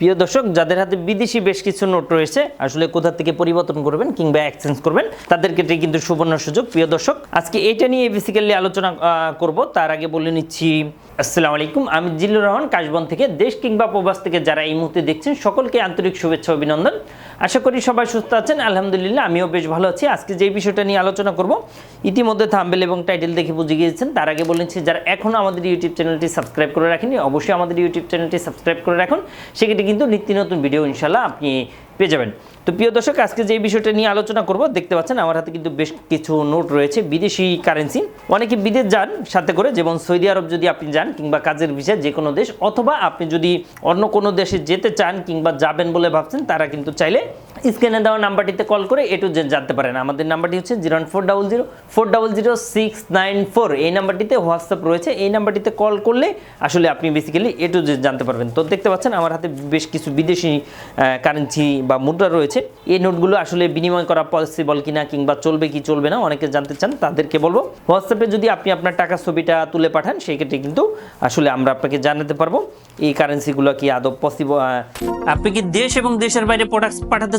প্রিয় দর্শক, যাদের হাতে বিদেশি বেশ কিছু নোট রয়েছে, আসলে কোথা থেকে পরিবর্তন করবেন কিংবা এক্সচেঞ্জ করবেন, তাদের ক্ষেত্রে কিন্তু সুবর্ণ সুযোগ। প্রিয় দর্শক, আজকে এটা নিয়ে বেসিক্যালি আলোচনা করব। তার আগে বলে নিচ্ছি, আসসালামু আলাইকুম, আমি জিল্লুর রহমান, কাশবন থেকে দেশ কিংবা প্রবাস থেকে যারা এই মুহূর্তে দেখছেন, সকলকে আন্তরিক শুভেচ্ছা, অভিনন্দন। আশা করি সবাই সুস্থ আছেন। আলহামদুলিল্লাহ, আমিও বেশ ভালো আছি। আজকে যে বিষয়টা নিয়ে আলোচনা করব, ইতিমধ্যে থাম্বেল এবং টাইটেল দেখে বুঝে গিয়েছেন। তার আগে বলেছি যারা এখনও আমাদের ইউটিউব চ্যানেলটি সাবস্ক্রাইব করে রাখেনি অবশ্যই আমাদের ইউটিউব চ্যানেলটি সাবস্ক্রাইব করে রাখুন। সেক্ষেত্রে কিন্তু নিত্য নতুন ভিডিও ইনশাল্লাহ আপনি পেয়ে যাবেন। তো প্রিয় দর্শক, আজকে যে বিষয়টা নিয়ে আলোচনা করব, দেখতে পাচ্ছেন আমার হাতে কিন্তু বেশ কিছু নোট রয়েছে, বিদেশি কারেন্সি অনেকে বিদেশ যান সাথে করে, যেমন সৌদি আরব যদি আপনি যান কিংবা কাজের ভিসা যে কোনো দেশ, অথবা আপনি যদি অন্য কোনো দেশে যেতে চান কিংবা যাবেন বলে ভাবছেন, তারা কিন্তু চাইলে স্ক্রিনে দেওয়া নাম্বারটিতে কল করে এটু জানতে পারেন। আমাদের নাম্বারটি হচ্ছে zero four double zero, four double zero, six nine four. এই নাম্বারটিতে হোয়াটসঅ্যাপ রয়েছে। এই নাম্বারটিতে কল করলে আসলে আপনি বেসিক্যালি এ টু এটু জানতে পারবেন। তো দেখতে পাচ্ছেন, আমার হাতে বেশ কিছু বিদেশি কারেন্সি বা মুদ্রা রয়েছে। এই নোটগুলো আসলে বিনিময় করা পসিবল কিনা কিংবা চলবে কি চলবে না, অনেকে জানতে চান, তাদেরকে বলব। হোয়াটসঅ্যাপে যদি আপনি আপনার টাকা ছবিটা তুলে পাঠান, সেই ক্ষেত্রে কিন্তু আসলে আমরা আপনাকে জানাতে পারব। এই কারেন্সিগুলো কি আদৌ পসিবল আপনি কি দেশ এবং দেশের বাইরে প্রোডাক্ট পাঠাতে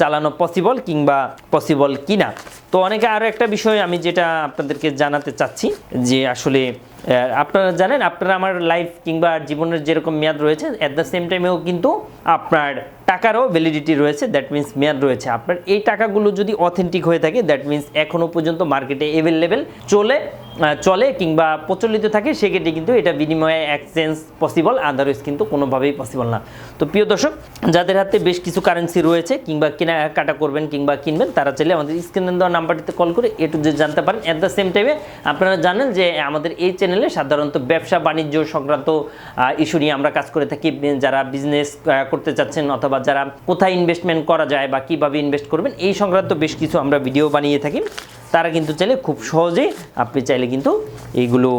চালানো পসিবল কিংবা পসিবল কিনা। তো অনেকে আরও একটা বিষয় আমি যেটা আপনাদেরকে জানাতে চাচ্ছি, যে আসলে আপনারা জানেন, আপনারা আমার লাইফ কিংবা জীবনের যেরকম মেয়াদ রয়েছে অ্যাট দ্য সেম টাইমেও কিন্তু আপনার টাকারও ভ্যালিডিটি রয়েছে দ্যাট মিন্স মেয়াদ রয়েছে। আপনার এই টাকাগুলো যদি অথেন্টিক হয়ে থাকে দ্যাট মিন্স এখনও পর্যন্ত মার্কেটে অ্যাভেলেবেল চলে চলে কিংবা প্রচলিত থাকে, সেক্ষেত্রে কিন্তু এটা বিনিময়ে এক্সচেঞ্জ পসিবল আদারওয়াইজ কিন্তু কোনোভাবেই পসিবল না। তো প্রিয় দর্শক, যাদের হাতে বেশ কিছু কারেন্সি রয়েছে কিংবা কেনাকাটা করবেন কিংবা কিনবেন, তারা চাইলে আমাদের স্ক্রিনে দেওয়া নাম্বারটিতে কল করে এ টু জেড জানতে পারেন। অ্যাট দ্য সেম টাইমে আপনারা জানেন যে আমাদের এই চ্যানেলে সাধারণত ব্যবসা, বাণিজ্য সংক্রান্ত ইস্যু নিয়ে আমরা কাজ করে থাকি। যারা বিজনেস করতে চাচ্ছেন অথবা যারা কোথায় ইনভেস্টমেন্ট করা যায় বা কীভাবে ইনভেস্ট করবেন, এই সংক্রান্ত বেশ কিছু আমরা ভিডিও বানিয়ে থাকি। তারা কিন্তু চাইলে খুব সহজেই আপনি চাইলে কিন্তু এইগুলো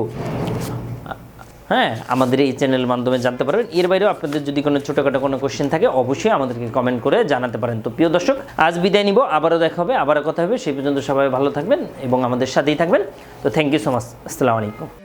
হ্যাঁ আমাদের এই চ্যানেলের মাধ্যমে জানতে পারবেন। এর বাইরেও আপনাদের যদি কোনো ছোটোখাটো কোনো কোশ্চেন থাকে, অবশ্যই আমাদেরকে কমেন্ট করে জানাতে পারেন। তো প্রিয় দর্শক, আজ বিদায় নিব, আবারও দেখা হবে, আবারও কথা হবে। সেই পর্যন্ত সবাই ভালো থাকবেন এবং আমাদের সাথেই থাকবেন। তো থ্যাংক ইউ সো মাচ আসসালামু আলাইকুম।